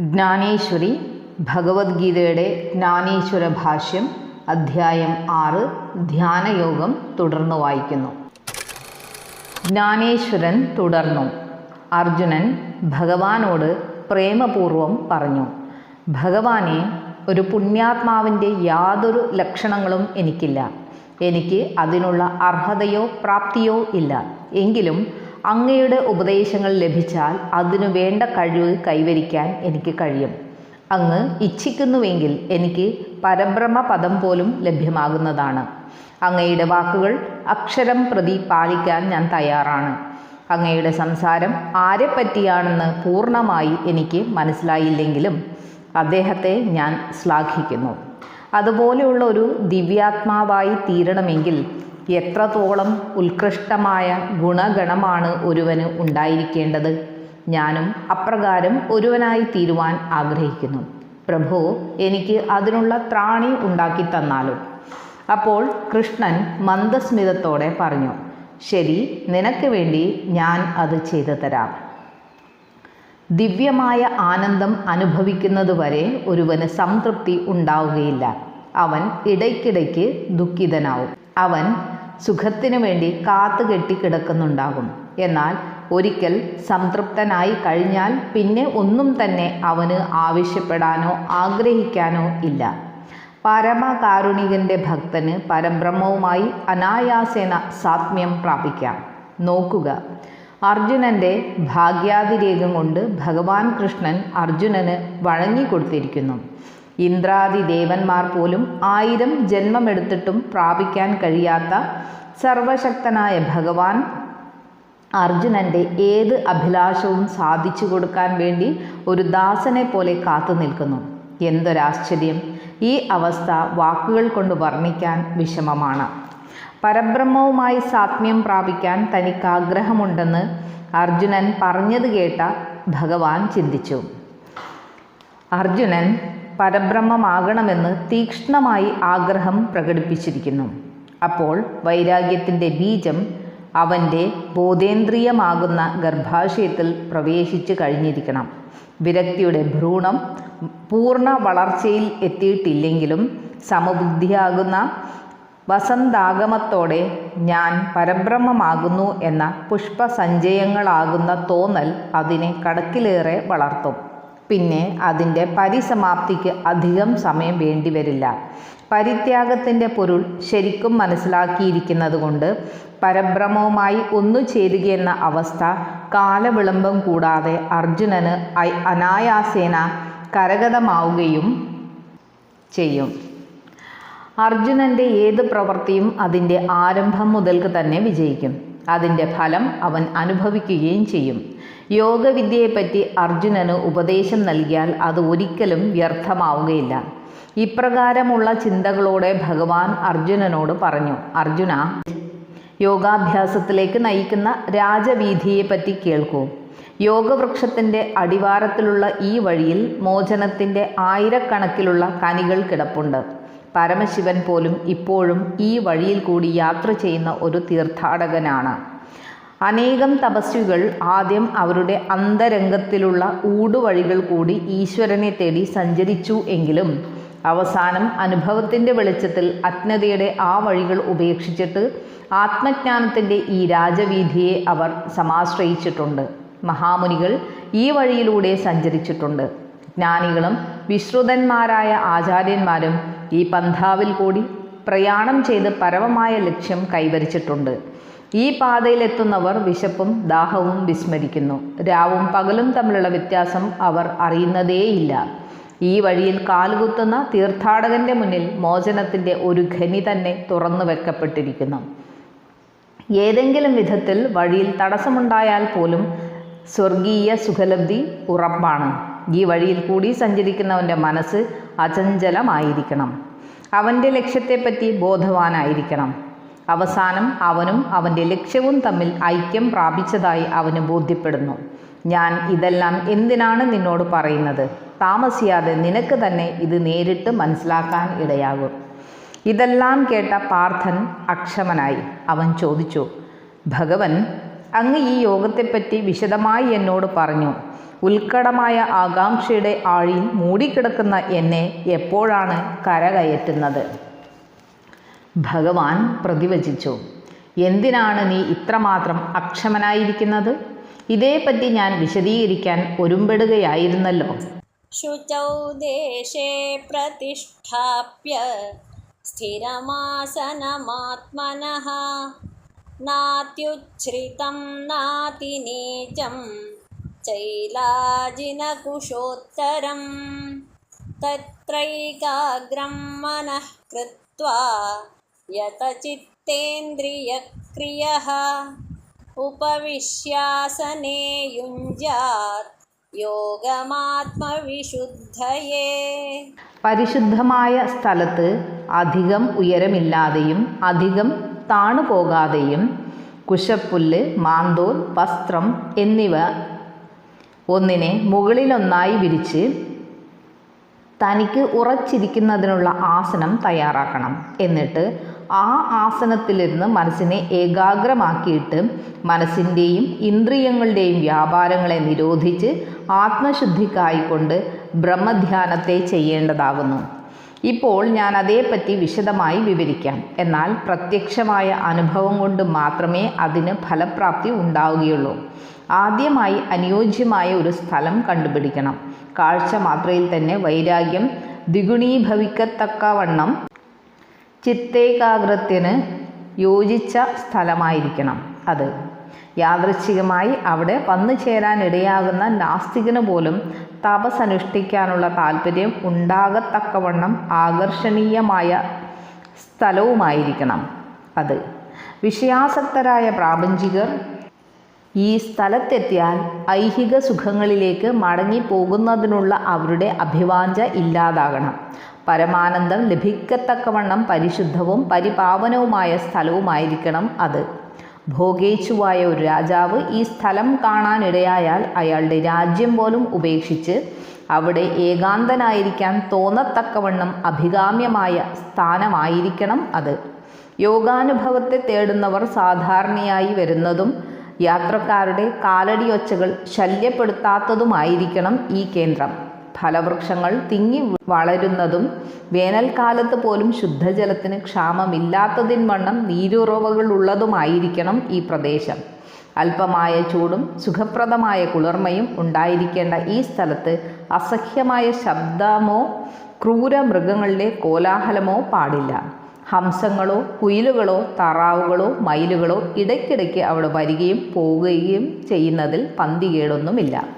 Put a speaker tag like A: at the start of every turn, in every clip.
A: ജ്ഞാനേശ്വരി ഭഗവത്ഗീതയുടെ ജ്ഞാനേശ്വര ഭാഷ്യം അധ്യായം ആറ് ധ്യാനയോഗം തുടർന്ന് വായിക്കുന്നു. ജ്ഞാനേശ്വരൻ തുടർന്നു. അർജുനൻ ഭഗവാനോട് പ്രേമപൂർവം പറഞ്ഞു ഭഗവാനെ ഒരു പുണ്യാത്മാവിന്റെ യാതൊരു ലക്ഷണങ്ങളും എനിക്കില്ല. എനിക്ക് അതിനുള്ള അർഹതയോ പ്രാപ്തിയോ ഇല്ല. എങ്കിലും അങ്ങയുടെ ഉപദേശങ്ങൾ ലഭിച്ചാൽ അതിനു വേണ്ട കഴിവ് കൈവരിക്കാൻ എനിക്ക് കഴിയും. അങ്ങ് ഇച്ഛിക്കുന്നുവെങ്കിൽ എനിക്ക് പരബ്രഹ്മ പദം പോലും ലഭ്യമാകുന്നതാണ്. അങ്ങയുടെ വാക്കുകൾ അക്ഷരം പ്രതി പാലിക്കാൻ ഞാൻ തയ്യാറാണ്. അങ്ങയുടെ സംസാരം ആരെപ്പറ്റിയാണെന്ന് പൂർണമായി എനിക്ക് മനസ്സിലായില്ലെങ്കിലും അദ്ദേഹത്തെ ഞാൻ ശ്ലാഘിക്കുന്നു. അതുപോലെയുള്ള ഒരു ദിവ്യാത്മാവായി തീരണമെങ്കിൽ എത്രത്തോളം ഉത്കൃഷ്ടമായ ഗുണഗണമാണ് ഒരുവന് ഉണ്ടായിരിക്കേണ്ടത്? ഞാനും അപ്രകാരം ഒരുവനായി തീരുവാൻ ആഗ്രഹിക്കുന്നു. പ്രഭു എനിക്ക് അതിനുള്ള ത്രാണി ഉണ്ടാക്കി തന്നാലും? അപ്പോൾ കൃഷ്ണൻ മന്ദസ്മിതത്തോടെ പറഞ്ഞു ശരി നിനക്ക് വേണ്ടി ഞാൻ അത് ചെയ്തു തരാം. ദിവ്യമായ ആനന്ദം അനുഭവിക്കുന്നതുവരെ ഒരുവന് സംതൃപ്തി ഉണ്ടാവുകയില്ല. അവൻ ഇടയ്ക്കിടയ്ക്ക് ദുഃഖിതനാവും. അവൻ സുഖത്തിനു വേണ്ടി കാത്തുകെട്ടി കിടക്കുന്നുണ്ടാകും. എന്നാൽ ഒരിക്കൽ സംതൃപ്തനായി കഴിഞ്ഞാൽ പിന്നെ ഒന്നും തന്നെ അവന് ആവശ്യപ്പെടാനോ ആഗ്രഹിക്കാനോ ഇല്ല. പരമകാരുണികന്റെ ഭക്തന് പരബ്രഹ്മവുമായി അനായാസേന സാത്മ്യം പ്രാപിക്കാം. നോക്കുക. അർജുനന്റെ ഭാഗ്യാതിരേകം കൊണ്ട് ഭഗവാൻ കൃഷ്ണൻ അർജുനന് വഴങ്ങിക്കൊടുത്തിരിക്കുന്നു ഇന്ദ്രാദി ദേവന്മാർ പോലും ആയിരം ജന്മമെടുത്തിട്ടും പ്രാപിക്കാൻ കഴിയാത്ത സർവശക്തനായ ഭഗവാൻ അർജുനന്റെ ഏത് അഭിലാഷവും സാധിച്ചു കൊടുക്കാൻ വേണ്ടി ഒരു ദാസനെ പോലെ കാത്തു നിൽക്കുന്നു. എന്തൊരാശ്ചര്യം. ഈ അവസ്ഥ വാക്കുകൾ കൊണ്ട് വർണിക്കാൻ വിഷമമാണ്. പരബ്രഹ്മവുമായി സാത്മ്യം പ്രാപിക്കാൻ തനിക്ക് ആഗ്രഹമുണ്ടെന്ന് അർജുനൻ പറഞ്ഞത് കേട്ട ഭഗവാൻ ചിന്തിച്ചു. അർജുനൻ പരബ്രഹ്മമാകണമെന്ന് തീക്ഷ്ണമായി ആഗ്രഹം പ്രകടിപ്പിച്ചിരിക്കുന്നു. അപ്പോൾ വൈരാഗ്യത്തിന്റെ ബീജം അവന്റെ ബോധേന്ദ്രിയമാകുന്ന ഗർഭാശയത്തിൽ പ്രവേശിച്ചു കഴിഞ്ഞിരിക്കണം. വിരക്തിയുടെ ഭ്രൂണം പൂർണ വളർച്ചയിൽ എത്തിയിട്ടില്ലെങ്കിലും സമബുദ്ധിയാകുന്ന വസന്താഗമത്തോടെ ഞാൻ പരബ്രഹ്മമാകുന്നു എന്ന പുഷ്പസഞ്ചയങ്ങളാകുന്ന തോന്നൽ അതിനെ കടക്കിലേറെ വളർത്തും. പിന്നെ അതിന്റെ പരിസമാപ്തിക്ക് അധികം സമയം വേണ്ടിവരില്ല പരിത്യാഗത്തിന്റെ പൊരുൾ ശരിക്കും മനസ്സിലാക്കിയിരിക്കുന്നത് കൊണ്ട് പരബ്രഹ്മവുമായി ഒന്നു ചേരുകയെന്ന അവസ്ഥ കാലവിളംബം കൂടാതെ അർജുനന് അനായാസേന കരഗതമാവുകയും ചെയ്യും. അർജുനന്റെ ഏത് പ്രവൃത്തിയും അതിന്റെ ആരംഭം മുതൽക്ക് തന്നെ വിജയിക്കും. അതിന്റെ ഫലം അവൻ അനുഭവിക്കുകയും ചെയ്യും. യോഗവിദ്യയെപ്പറ്റി അർജുനന് ഉപദേശം നൽകിയാൽ അത് ഒരിക്കലും വ്യർത്ഥമാവുകയില്ല. ഇപ്രകാരമുള്ള ചിന്തകളോടെ ഭഗവാൻ അർജുനനോട് പറഞ്ഞു അർജുന യോഗാഭ്യാസത്തിലേക്ക് നയിക്കുന്ന രാജവീതിയെപ്പറ്റി കേൾക്കൂ. യോഗവൃക്ഷത്തിന്റെ അടിവാരത്തിലുള്ള ഈ വഴിയിൽ മോചനത്തിന്റെ ആയിരക്കണക്കിലുള്ള കനികൾ കിടപ്പുണ്ട്. പരമശിവൻ പോലും ഇപ്പോഴും ഈ വഴിയിൽ കൂടി യാത്ര ചെയ്യുന്ന ഒരു തീർത്ഥാടകനാണ്. അനേകം തപസ്വികൾ ആദ്യം അവരുടെ അന്തരംഗത്തിലുള്ള ഊടുവഴികൾ കൂടി ഈശ്വരനെ തേടി സഞ്ചരിച്ചു എങ്കിലും അവസാനം അനുഭവത്തിന്റെ വെളിച്ചത്തിൽ അജ്ഞതയുടെ ആ വഴികൾ ഉപേക്ഷിച്ചിട്ട് ആത്മജ്ഞാനത്തിന്റെ ഈ രാജവീതിയെ അവർ സമാശ്രയിച്ചിട്ടുണ്ട്. മഹാമുനികൾ ഈ വഴിയിലൂടെ സഞ്ചരിച്ചിട്ടുണ്ട്. ജ്ഞാനികളും വിശ്രുതന്മാരായ ആചാര്യന്മാരും ഈ പന്ഥാവിൽ കൂടി പ്രയാണം ചെയ്ത് പരമമായ ലക്ഷ്യം കൈവരിച്ചിട്ടുണ്ട്. ഈ പാതയിലെത്തുന്നവർ വിശപ്പും ദാഹവും വിസ്മരിക്കുന്നു. രാവും പകലും തമ്മിലുള്ള വ്യത്യാസം അവർ അറിയുന്നതേയില്ല. ഈ വഴിയിൽ കാലുകുത്തുന്ന തീർത്ഥാടകന്റെ മുന്നിൽ മോചനത്തിന്റെ ഒരു ഖനി തന്നെ തുറന്നു വെക്കപ്പെട്ടിരിക്കുന്നു. ഏതെങ്കിലും വിധത്തിൽ വഴിയിൽ തടസ്സമുണ്ടായാൽ പോലും സ്വർഗീയ സുഖലബ്ധി ഉറപ്പാണ്. ഈ വഴിയിൽ കൂടി സഞ്ചരിക്കുന്നവന്റെ മനസ്സ് അചഞ്ചലമായിരിക്കണം. അവന്റെ ലക്ഷ്യത്തെപ്പറ്റി ബോധവാനായിരിക്കണം. അവസാനം അവനും അവന്റെ ലക്ഷ്യവും തമ്മിൽ ഐക്യം പ്രാപിച്ചതായി അവന് ബോധ്യപ്പെടുന്നു. ഞാൻ ഇതെല്ലാം എന്തിനാണ് നിന്നോട് പറയുന്നത്? താമസിയാതെ നിനക്ക് തന്നെ ഇത് നേരിട്ട് മനസ്സിലാക്കാൻ ഇടയാകും. ഇതെല്ലാം കേട്ട പാർത്ഥൻ അക്ഷമനായി. അവൻ ചോദിച്ചു ഭഗവൻ അങ്ങ് ഈ യോഗത്തെപ്പറ്റി വിശദമായി എന്നോട് പറഞ്ഞു. ഉത്കടമായ ആകാംക്ഷയുടെ ആഴിയിൽ മൂടിക്കിടക്കുന്ന എന്നെ എപ്പോഴാണ് കരകയറ്റുന്നത്? ഭഗവാൻ പ്രതിവചിച്ചു. എന്തിനാണ് നീ ഇത്രമാത്രം അക്ഷമനായിരിക്കുന്നത്? ഇതേപ്പറ്റി ഞാൻ വിശദീകരിക്കാൻ ഒരുമ്പെടുകയായിരുന്നല്ലോ.
B: ശുചൗ ദേശേ പ്രതിഷ്ഠാപ്യ സ്ഥിരമാസനമാത്മനഃ. चैलाजिनकुशोत्तरं तत्रैकाग्रं मनः कृत्वा यतचित्तेन्द्रियक्रियः उपविश्यासने युञ्जात् യോഗമാത്മവിശുദ്ധയേ
A: പരിശുദ്ധമായ സ്ഥലത്ത് അധികം ഉയരമില്ലാതെയും അധികം താണുപോകാതെയും കുശപ്പുല്ല് മാന്തോൽ വസ്ത്രം എന്നിവ ഒന്നിനെ മുകളിലൊന്നായി വിരിച്ച് തനിക്ക് ഉറച്ചിരിക്കുന്നതിനുള്ള ആസനം തയ്യാറാക്കണം. എന്നിട്ട് ആ ആസനത്തിലിരുന്ന് മനസ്സിനെ ഏകാഗ്രമാക്കിയിട്ട് മനസ്സിന്റെയും ഇന്ദ്രിയങ്ങളുടെയും വ്യാപാരങ്ങളെ നിരോധിച്ച് ആത്മശുദ്ധിക്കായിക്കൊണ്ട് ബ്രഹ്മധ്യാനത്തെ ചെയ്യേണ്ടതാകുന്നു. ഇപ്പോൾ ഞാൻ അതേപ്പറ്റി വിശദമായി വിവരിക്കാം. എന്നാൽ പ്രത്യക്ഷമായ അനുഭവം കൊണ്ട് മാത്രമേ അതിന് ഫലപ്രാപ്തി ഉണ്ടാവുകയുള്ളൂ. ആദ്യമായി അനുയോജ്യമായ ഒരു സ്ഥലം കണ്ടുപിടിക്കണം. കാഴ്ച മാത്രയിൽ തന്നെ വൈരാഗ്യം ദ്വിഗുണീഭവിക്കത്തക്കവണ്ണം ചിത്തേകാഗ്രത്തിന് യോജിച്ച സ്ഥലമായിരിക്കണം അത്. യാദൃച്ഛികമായി അവിടെ വന്നു ചേരാനിടയാകുന്ന നാസ്തികന് പോലും തപസനുഷ്ഠിക്കാനുള്ള താല്പര്യം ഉണ്ടാകത്തക്കവണ്ണം ആകർഷണീയമായ സ്ഥലവുമായിരിക്കണം അത്. വിഷയാസക്തരായ പ്രാപഞ്ചികർ ഈ സ്ഥലത്തെത്തിയാൽ ഐഹിക സുഖങ്ങളിലേക്ക് മടങ്ങിപ്പോകുന്നതിനുള്ള അവരുടെ അഭിവാഞ്ച ഇല്ലാതാകണം. പരമാനന്ദം ലഭിക്കത്തക്കവണ്ണം പരിശുദ്ധവും പരിപാവനവുമായ സ്ഥലവുമായിരിക്കണം അത്. ഭോഗേച്ഛുവായ ഒരു രാജാവ് ഈ സ്ഥലം കാണാനിടയായാൽ അയാളുടെ രാജ്യം പോലും ഉപേക്ഷിച്ച് അവിടെ ഏകാന്തനായിരിക്കാൻ തോന്നത്തക്കവണ്ണം അഭികാമ്യമായ സ്ഥാനമായിരിക്കണം അത്. യോഗാനുഭവത്തെ തേടുന്നവർ സാധാരണയായി വരുന്നതും യാത്രക്കാരുടെ കാലടിയൊച്ചകൾ ശല്യപ്പെടുത്താത്തതുമായിരിക്കണം ഈ കേന്ദ്രം. ഫലവൃക്ഷങ്ങൾ തിങ്ങി വളരുന്നതും വേനൽക്കാലത്ത് പോലും ശുദ്ധജലത്തിന് ക്ഷാമമില്ലാത്തവിധം നീരുറവകൾ ഉള്ളതുമായിരിക്കണം ഈ പ്രദേശം. അല്പമായ ചൂടും സുഖപ്രദമായ കുളിർമയും ഉണ്ടായിരിക്കേണ്ട ഈ സ്ഥലത്ത് അസഹ്യമായ ശബ്ദമോ ക്രൂര മൃഗങ്ങളുടെ കോലാഹലമോ പാടില്ല. ഹംസങ്ങളോ കുയിലുകളോ താറാവുകളോ മയിലുകളോ ഇടയ്ക്കിടയ്ക്ക് അവിടെ വരികയും പോവുകയും ചെയ്യുന്നതിൽ പന്തികേടൊന്നുമില്ല.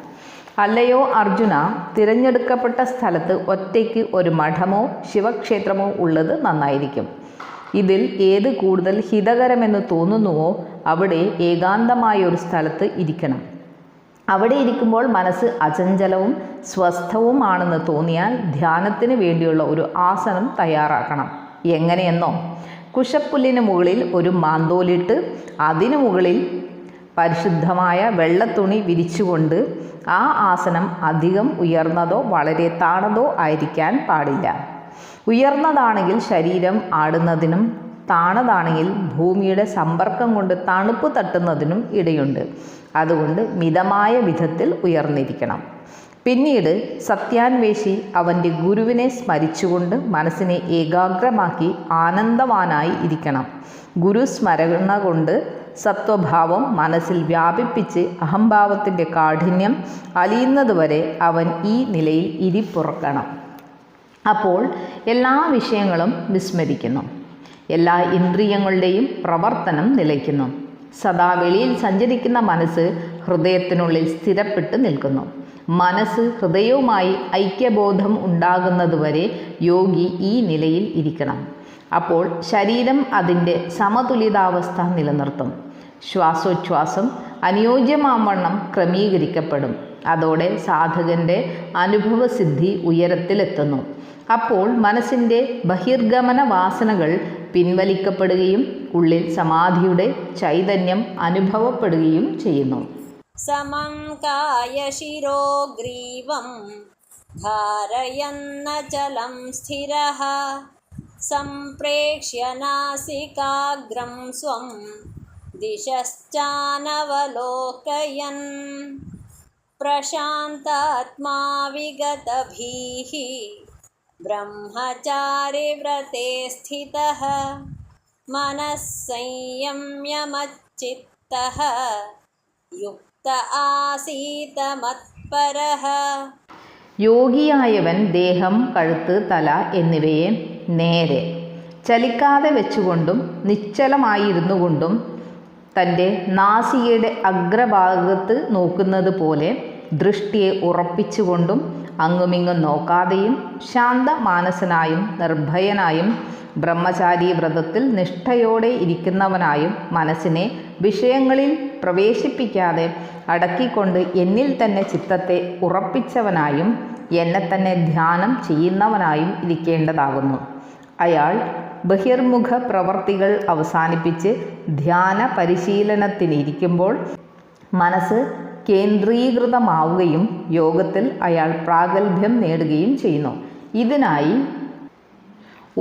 A: അല്ലയോ അർജുന തിരഞ്ഞെടുക്കപ്പെട്ട സ്ഥലത്ത് ഒറ്റയ്ക്ക് ഒരു മഠമോ ശിവക്ഷേത്രമോ ഉള്ളത് നന്നായിരിക്കും. ഇതിൽ ഏത് കൂടുതൽ ഹിതകരമെന്ന് തോന്നുന്നുവോ അവിടെ ഏകാന്തമായ ഒരു സ്ഥലത്ത് ഇരിക്കണം. അവിടെ ഇരിക്കുമ്പോൾ മനസ്സ് അചഞ്ചലവും സ്വസ്ഥവുമാണെന്ന് തോന്നിയാൽ ധ്യാനത്തിന് വേണ്ടിയുള്ള ഒരു ആസനം തയ്യാറാക്കണം. എങ്ങനെയെന്നോ. കുശപ്പുല്ലിന് മുകളിൽ ഒരു മാന്തോലിട്ട് അതിനു മുകളിൽ പരിശുദ്ധമായ വെള്ളത്തുണി വിരിച്ചുകൊണ്ട് ആ ആസനം അധികം ഉയർന്നതോ വളരെ താണതോ ആയിരിക്കാൻ പാടില്ല. ഉയർന്നതാണെങ്കിൽ ശരീരം ആടുന്നതിനും താണതാണെങ്കിൽ ഭൂമിയുടെ സമ്പർക്കം കൊണ്ട് തണുപ്പ് തട്ടുന്നതിനും ഇടയുണ്ട്. അതുകൊണ്ട് മിതമായ വിധത്തിൽ ഉയർന്നിരിക്കണം. പിന്നീട് സത്യാന്വേഷി അവന്റെ ഗുരുവിനെ സ്മരിച്ചുകൊണ്ട് മനസ്സിനെ ഏകാഗ്രമാക്കി ആനന്ദവാനായി ഇരിക്കണം. ഗുരു സ്മരണ കൊണ്ട് സത്വഭാവം മനസ്സിൽ വ്യാപിപ്പിച്ച് അഹംഭാവത്തിന്റെ കാഠിന്യം അലിയുന്നതുവരെ അവൻ ഈ നിലയിൽ ഇരിപ്പുറക്കണം. അപ്പോൾ എല്ലാ വിഷയങ്ങളും വിസ്മരിക്കുന്നു. എല്ലാ ഇന്ദ്രിയങ്ങളുടെയും പ്രവർത്തനം നിലയ്ക്കുന്നു. സദാ വെളിയിൽ സഞ്ചരിക്കുന്ന മനസ്സ് ഹൃദയത്തിനുള്ളിൽ സ്ഥിരപ്പെട്ട് നിൽക്കുന്നു. മനസ്സ് ഹൃദയവുമായി ഐക്യബോധം ഉണ്ടാകുന്നതുവരെ യോഗി ഈ നിലയിൽ ഇരിക്കണം. അപ്പോൾ ശരീരം അതിന്റെ സമതുലിതാവസ്ഥ നിലനിർത്തും. ശ്വാസോച്ഛ്വാസം അനുയോജ്യമാവണ്ണം ക്രമീകരിക്കപ്പെടും. അതോടെ സാധകന്റെ അനുഭവസിദ്ധി ഉയരത്തിലെത്തുന്നു. അപ്പോൾ മനസ്സിന്റെ ബഹിർഗമന വാസനകൾ പിൻവലിക്കപ്പെടുകയും ഉള്ളിൽ സമാധിയുടെ ചൈതന്യം അനുഭവപ്പെടുകയും ചെയ്യുന്നു.
B: समं कायशिरो ग्रीवं धारयन्नचलं स्थिरः सम्प्रेक्ष्य नासिकाग्रं स्वं दिशश्चानवलोकयन्। प्रशान्तात्मा विगतभीः ब्रह्मचारिव्रते स्थितः मनः संयम्यमच्चित्तः യുക്ത ആസീത മത്പരഹ
A: യോഗിയായവൻ ദേഹം കഴുത്ത് തല എന്നിവയെ നേരെ. ചലിക്കാതെ വെച്ചുകൊണ്ടും നിശ്ചലമായിരുന്നു കൊണ്ടും തന്റെ നാസികയുടെ അഗ്രഭാഗത്ത് നോക്കുന്നത് പോലെ ദൃഷ്ടിയെ ഉറപ്പിച്ചുകൊണ്ടും അങ്ങുമിങ്ങും നോക്കാതെയും ശാന്തമാനസനായും നിർഭയനായും ബ്രഹ്മചാരി വ്രതത്തിൽ നിഷ്ഠയോടെ ഇരിക്കുന്നവനായും മനസ്സിനെ വിഷയങ്ങളിൽ പ്രവേശിപ്പിക്കാതെ അടക്കിക്കൊണ്ട് എന്നിൽ തന്നെ ചിത്തത്തെ ഉറപ്പിച്ചവനായും എന്നെ തന്നെ ധ്യാനം ചെയ്യുന്നവനായും ഇരിക്കേണ്ടതാകുന്നു. അയാൾ ബഹിർമുഖ പ്രവർത്തികൾ അവസാനിപ്പിച്ച് ധ്യാന പരിശീലനത്തിനിരിക്കുമ്പോൾ മനസ്സ് കേന്ദ്രീകൃതമാവുകയും യോഗത്തിൽ അയാൾ പ്രാഗൽഭ്യം നേടുകയും ചെയ്യുന്നു. ഇതിനായി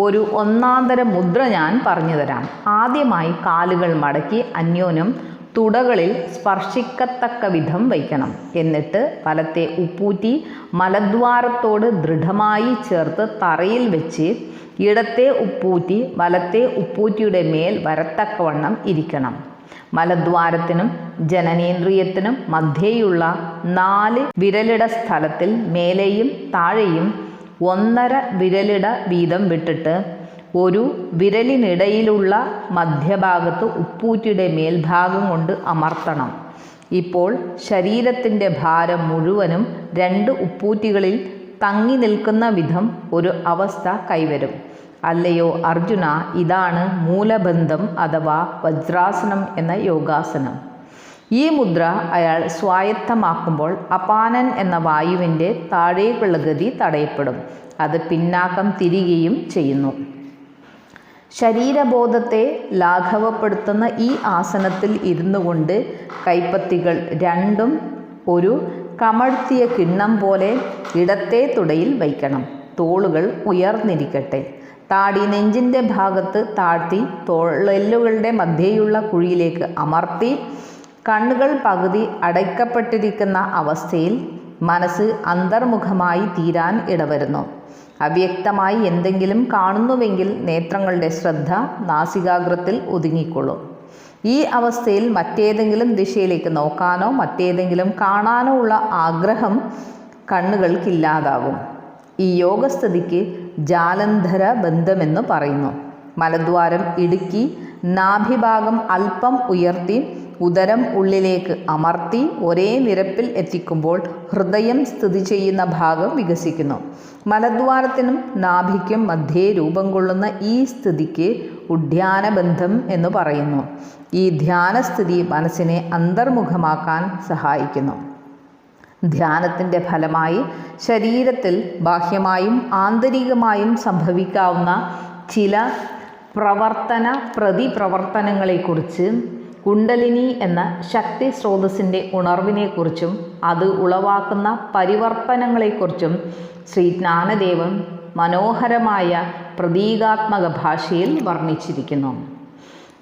A: ഒരു ഒന്നാന്തര മുദ്ര ഞാൻ പറഞ്ഞുതരാം ആദ്യമായി കാലുകൾ മടക്കി അന്യോന്യം തുടകളിൽ സ്പർശിക്കത്തക്ക വിധം വയ്ക്കണം. എന്നിട്ട് വലത്തെ ഉപ്പൂറ്റി മലദ്വാരത്തോട് ദൃഢമായി ചേർത്ത് തറയിൽ വെച്ച് ഇടത്തെ ഉപ്പൂറ്റി വലത്തെ ഉപ്പൂറ്റിയുടെ മേൽ വരത്തക്കവണ്ണം ഇരിക്കണം. മലദ്വാരത്തിനും ജനനേന്ദ്രിയത്തിനും മധ്യേയുള്ള നാല് വിരലിട സ്ഥലത്തിൽ മേലെയും താഴെയും ഒന്നര വിരലിട വീതം വിട്ടിട്ട് ഒരു വിരലിനിടയിലുള്ള മധ്യഭാഗത്ത് ഉപ്പൂറ്റിയുടെ മേൽഭാഗം കൊണ്ട് അമർത്തണം. ഇപ്പോൾ ശരീരത്തിന്റെ ഭാരം മുഴുവനും രണ്ട് ഉപ്പൂറ്റികളിൽ തങ്ങി നിൽക്കുന്ന വിധം ഒരു അവസ്ഥ കൈവരും. അല്ലയോ അർജുന ഇതാണ് മൂലബന്ധം അഥവാ വജ്രാസനം എന്ന യോഗാസനം. ഈ മുദ്ര അയാൾ സ്വായത്തമാക്കുമ്പോൾ അപാനൻ എന്ന വായുവിന്റെ താഴേക്കുള്ള ഗതി തടയപ്പെടും. അത് പിന്നാക്കം തിരികെയും ചെയ്യുന്നു. ശരീരബോധത്തെ ലാഘവപ്പെടുത്തുന്ന ഈ ആസനത്തിൽ ഇരുന്നു കൊണ്ട് കൈപ്പത്തികൾ രണ്ടും ഒരു കമഴ്ത്തിയ കിണ്ണം പോലെ ഇടത്തെ തുടയിൽ വയ്ക്കണം. തോളുകൾ ഉയർന്നിരിക്കട്ടെ. താടി നെഞ്ചിന്റെ ഭാഗത്ത് താഴ്ത്തി തോളെല്ലുകളുടെ മധ്യേയുള്ള കുഴിയിലേക്ക് അമർത്തി കണ്ണുകൾ പകുതി അടയ്ക്കപ്പെട്ടിരിക്കുന്ന അവസ്ഥയിൽ മനസ്സ് അന്തർമുഖമായി തീരാൻ ഇടവരുന്നു. അവ്യക്തമായി എന്തെങ്കിലും കാണുന്നുവെങ്കിൽ നേത്രങ്ങളുടെ ശ്രദ്ധ നാസികാഗ്രത്തിൽ ഒതുങ്ങിക്കൊള്ളും. ഈ അവസ്ഥയിൽ മറ്റേതെങ്കിലും ദിശയിലേക്ക് നോക്കാനോ മറ്റേതെങ്കിലും കാണാനോ ഉള്ള ആഗ്രഹം കണ്ണുകൾക്കില്ലാതാകും. ഈ യോഗസ്ഥിതിക്ക് ജാലന്ധര ബന്ധമെന്ന് പറയുന്നു. മലദ്വാരം ഇടുക്കി നാഭിഭാഗം അല്പം ഉയർത്തി ഉദരം ഉള്ളിലേക്ക് അമർത്തി ഒരേ നിരപ്പിൽ എത്തിക്കുമ്പോൾ ഹൃദയം സ്ഥിതി ചെയ്യുന്ന ഭാഗം വികസിക്കുന്നു. മലദ്വാരത്തിനും നാഭിക്കും മധ്യേ രൂപം കൊള്ളുന്ന ഈ സ്ഥിതിക്ക് ഉദ്യാനബന്ധം എന്ന് പറയുന്നു. ഈ ധ്യാനസ്ഥിതി മനസ്സിനെ അന്തർമുഖമാക്കാൻ സഹായിക്കുന്നു. ധ്യാനത്തിന്റെ ഫലമായി ശരീരത്തിൽ ബാഹ്യമായും ആന്തരികമായും സംഭവിക്കാവുന്ന ചില പ്രവർത്തന പ്രതിപ്രവർത്തനങ്ങളെക്കുറിച്ച് കുണ്ടലിനി എന്ന ശക്തി സ്രോതസ്സിന്റെ ഉണർവിനെക്കുറിച്ചും അത് ഉളവാക്കുന്ന പരിവർത്തനങ്ങളെക്കുറിച്ചും ശ്രീ ജ്ഞാനദേവൻ മനോഹരമായ പ്രതീകാത്മക ഭാഷയിൽ വർണിച്ചിരിക്കുന്നു.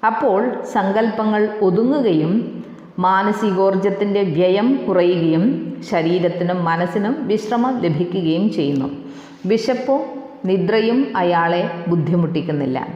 A: അപ്പോൾ സങ്കല്പങ്ങൾ ഒതുങ്ങുകയും മാനസികോർജത്തിന്റെ വ്യയം കുറയുകയും ശരീരത്തിനും മനസ്സിനും വിശ്രമം ലഭിക്കുകയും ചെയ്യുന്നു. വിശപ്പും നിദ്രയും അയാളെ ബുദ്ധിമുട്ടിക്കുന്നില്ല.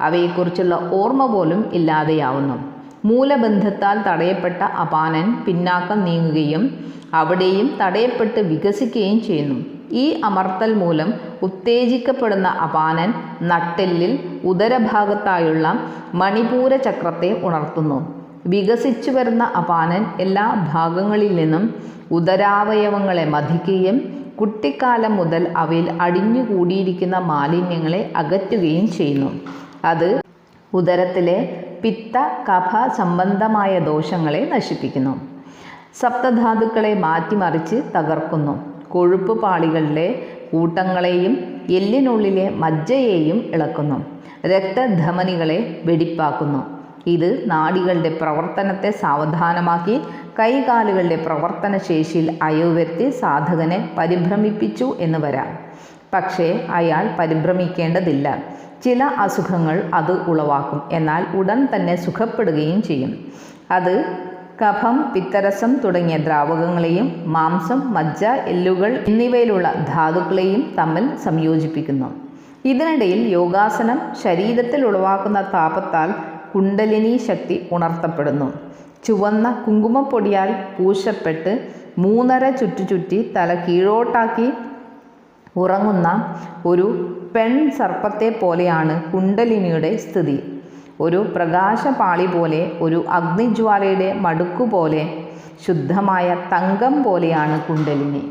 A: അവയെക്കുറിച്ചുള്ള ഓർമ്മ പോലും ഇല്ലാതെയാവുന്നു. മൂലബന്ധത്താൽ തടയപ്പെട്ട അപാനൻ പിന്നാക്കം നീങ്ങുകയും അവിടെയും തടയപ്പെട്ട് വികസിക്കുകയും ചെയ്യുന്നു. ഈ അമർത്തൽ മൂലം ഉത്തേജിക്കപ്പെടുന്ന അപാനൻ നട്ടെല്ലിൽ ഉദരഭാഗത്തായുള്ള മണിപൂര ചക്രത്തെ ഉണർത്തുന്നു. വികസിച്ചു വരുന്ന അപാനൻ എല്ലാ ഭാഗങ്ങളിൽ നിന്നും ഉദരാവയവങ്ങളെ മതിക്കുകയും കുട്ടിക്കാലം മുതൽ അവയിൽ അടിഞ്ഞുകൂടിയിരിക്കുന്ന മാലിന്യങ്ങളെ അകറ്റുകയും ചെയ്യുന്നു. അത് ഉദരത്തിലെ പിത്ത കഫ സംബന്ധമായ ദോഷങ്ങളെ നശിപ്പിക്കുന്നു. സപ്തധാതുക്കളെ മാറ്റിമറിച്ച് തകർക്കുന്നു. കൊഴുപ്പ് പാളികളിലെ കൂട്ടങ്ങളെയും എല്ലിനുള്ളിലെ മജ്ജയെയും ഇളക്കുന്നു. രക്തധമനികളെ വെടിപ്പാക്കുന്നു. ഇത് നാടികളുടെ പ്രവർത്തനത്തെ സാവധാനമാക്കി കൈകാലുകളുടെ പ്രവർത്തന ശേഷിയിൽ അയവുവരുത്തി സാധകനെ പരിഭ്രമിപ്പിച്ചു എന്ന് വരാം. പക്ഷേ അയാൾ പരിഭ്രമിക്കേണ്ടതില്ല. ചില അസുഖങ്ങൾ അത് ഉളവാക്കും. എന്നാൽ ഉടൻ തന്നെ സുഖപ്പെടുകയും ചെയ്യും. അത് കഫം പിത്തരസം തുടങ്ങിയ ദ്രാവകങ്ങളെയും മാംസം മജ്ജ എല്ലുകൾ എന്നിവയിലുള്ള ധാതുക്കളെയും തമ്മിൽ സംയോജിപ്പിക്കുന്നു. ഇതിനിടയിൽ യോഗാസനം ശരീരത്തിൽ ഉളവാക്കുന്ന താപത്താൽ കുണ്ടലിനി ശക്തി ഉണർത്തപ്പെടുന്നു. ചുവന്ന കുങ്കുമപ്പൊടിയാൽ പൂശപ്പെട്ട് മൂന്നര ചുറ്റുചുറ്റി തല കീഴോട്ടാക്കി ഉറങ്ങുന്ന ഒരു പെൺ സർപ്പത്തെ പോലെയാണ് കുണ്ടലിനിയുടെ സ്ഥിതി. ഒരു പ്രകാശപാളി പോലെ ഒരു അഗ്നിജ്വാലയുടെ മടുക്കു പോലെ ശുദ്ധമായ തങ്കം പോലെയാണ് കുണ്ടലിനി.